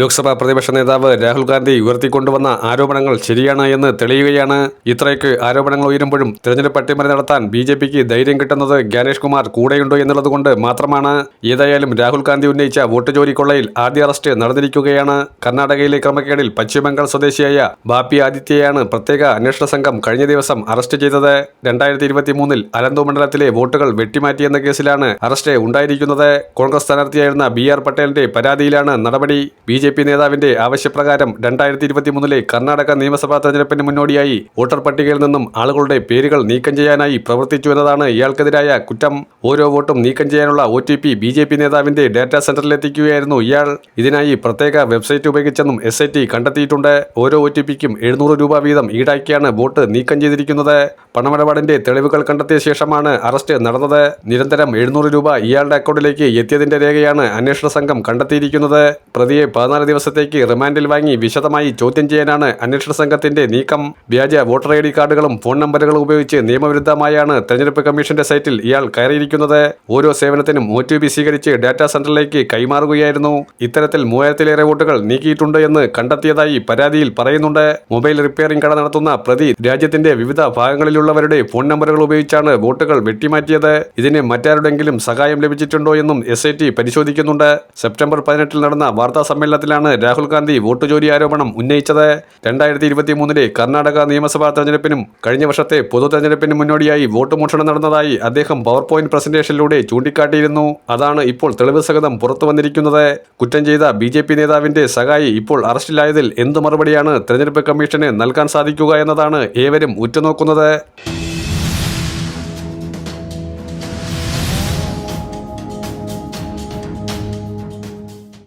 ലോക്സഭാ പ്രതിപക്ഷ നേതാവ് രാഹുൽ ഗാന്ധി ഉയർത്തിക്കൊണ്ടുവന്ന ആരോപണങ്ങൾ ശരിയാണ് എന്ന് തെളിയുകയാണ്. ഇത്രയ്ക്ക് ആരോപണങ്ങൾ ഉയരുമ്പോഴും തെരഞ്ഞെടുപ്പ് അട്ടിമറി നടത്താൻ ബി ജെ പിക്ക് ധൈര്യം കിട്ടുന്നത് ജ്ഞാനേഷ് കുമാർ കൂടെയുണ്ടോ എന്നുള്ളതുകൊണ്ട് മാത്രമാണ്. ഏതായാലും രാഹുൽ ഗാന്ധി ഉന്നയിച്ച വോട്ട് ജോലിക്കൊള്ളയിൽ കൊള്ളയിൽ ആദ്യ അറസ്റ്റ് നടന്നിരിക്കുകയാണ്. കർണാടകയിലെ ക്രമക്കേടിൽ പശ്ചിമബംഗാൾ സ്വദേശിയായ ബാപ്പി ആദിത്യയാണ് പ്രത്യേക അന്വേഷണ സംഘം കഴിഞ്ഞ ദിവസം അറസ്റ്റ് ചെയ്തത്. രണ്ടായിരത്തി ഇരുപത്തി മൂന്നിൽ അലന്തു മണ്ഡലത്തിലെ വോട്ടുകൾ വെട്ടിമാറ്റിയെന്ന കേസിലാണ് അറസ്റ്റ് ഉണ്ടായിരിക്കുന്നത്. കോൺഗ്രസ് സ്ഥാനാർത്ഥിയായിരുന്ന ബി ആർ പട്ടേലിന്റെ പരാതിയിലാണ് നടപടി. ബി ജെ പി നേതാവിന്റെ ആവശ്യപ്രകാരം രണ്ടായിരത്തി ഇരുപത്തി മൂന്നിലെ കർണാടക നിയമസഭാ തെരഞ്ഞെടുപ്പിന് മുന്നോടിയായി വോട്ടർ പട്ടികയിൽ നിന്നും ആളുകളുടെ പേരുകൾ നീക്കം ചെയ്യാനായി പ്രവർത്തിച്ചു എന്നതാണ് ഇയാൾക്കെതിരായ കുറ്റം. ഓരോ വോട്ടും നീക്കം ചെയ്യാനുള്ള O T P B J P നേതാവിന്റെ ഡാറ്റാ സെന്ററിലെത്തിക്കുകയായിരുന്നു ഇയാൾ. ഇതിനായി പ്രത്യേക വെബ്സൈറ്റ് ഉപയോഗിച്ചെന്നും എസ് ഐ ടി കണ്ടെത്തിയിട്ടുണ്ട്. ഓരോ ഒ ടി പിക്കും എഴുന്നൂറ് രൂപ വീതം ഈടാക്കിയാണ് വോട്ട് നീക്കം ചെയ്തിരിക്കുന്നത്. പണമിടപാടിന്റെ തെളിവുകൾ കണ്ടെത്തിയ ശേഷമാണ് അറസ്റ്റ് നടന്നത്. നിരന്തരം എഴുന്നൂറ് രൂപ ഇയാളുടെ അക്കൗണ്ടിലേക്ക് എത്തിയതിന്റെ രേഖയാണ് അന്വേഷണ സംഘം കണ്ടെത്തിയിരിക്കുന്നത്. പ്രതിയെ പതിനാല് ദിവസത്തേക്ക് റിമാൻഡിൽ വാങ്ങി വിശദമായി ചോദ്യം ചെയ്യാനാണ് അന്വേഷണ സംഘത്തിന്റെ നീക്കം. വ്യാജ വോട്ടർ ഐ ഡി കാർഡുകളും ഫോൺ നമ്പറുകളും ഉപയോഗിച്ച് നിയമവിരുദ്ധമായാണ് തെരഞ്ഞെടുപ്പ് കമ്മീഷന്റെ സൈറ്റിൽ ഇയാൾ കയറിയിരിക്കുന്നത്. ഓരോ സേവനത്തിനും ഒ ടി പി സ്വീകരിച്ച് ഡാറ്റാ സെന്ററിലേക്ക് കൈമാറുകയായിരുന്നു. ഇത്തരത്തിൽ മൂവായിരത്തിലേറെ വോട്ടുകൾ നീക്കിയിട്ടുണ്ട് എന്ന് കണ്ടെത്തിയതായി പരാതിയിൽ പറയുന്നുണ്ട്. മൊബൈൽ റിപ്പയറിംഗ് കട നടത്തുന്ന പ്രതി രാജ്യത്തിന്റെ വിവിധ ഭാഗങ്ങളിലുള്ളവരുടെ ഫോൺ നമ്പറുകൾ ഉപയോഗിച്ചാണ് വോട്ടുകൾ വെട്ടിമാറ്റിയത്. ഇതിന് മറ്റാരുടെങ്കിലും സഹായം ലഭിച്ചിട്ടുണ്ടോ എന്നും എസ് പരിശോധിക്കുന്നുണ്ട്. സെപ്റ്റംബർ പതിനെട്ടിൽ നടന്ന വാർത്താ സമ്മേളനത്തിലാണ് രാഹുൽ ഗാന്ധി വോട്ട് ചോരി ആരോപണം ഉന്നയിച്ചത്. രണ്ടായിരത്തി ഇരുപത്തി മൂന്നിലെ കർണാടക നിയമസഭാ തെരഞ്ഞെടുപ്പിനും കഴിഞ്ഞ വർഷത്തെ പൊതു തെരഞ്ഞെടുപ്പിനും മുന്നോടിയായി വോട്ട് മോഷണം നടന്നതായി അദ്ദേഹം പവർ പോയിന്റ് പ്രസന്റേഷനിലൂടെ ചൂണ്ടിക്കാട്ടിയിരുന്നു. അതാണ് ഇപ്പോൾ തെളിവ് സഹിതം പുറത്തു വന്നിരിക്കുന്നത്. കുറ്റം ചെയ്ത ബി ജെ പി നേതാവിന്റെ സഹായി ഇപ്പോൾ അറസ്റ്റിലായതിൽ എന്തു മറുപടിയാണ് തെരഞ്ഞെടുപ്പ് കമ്മീഷന് നൽകാൻ സാധിക്കുക എന്നതാണ് ഏവരും ഉറ്റുനോക്കുന്നത്.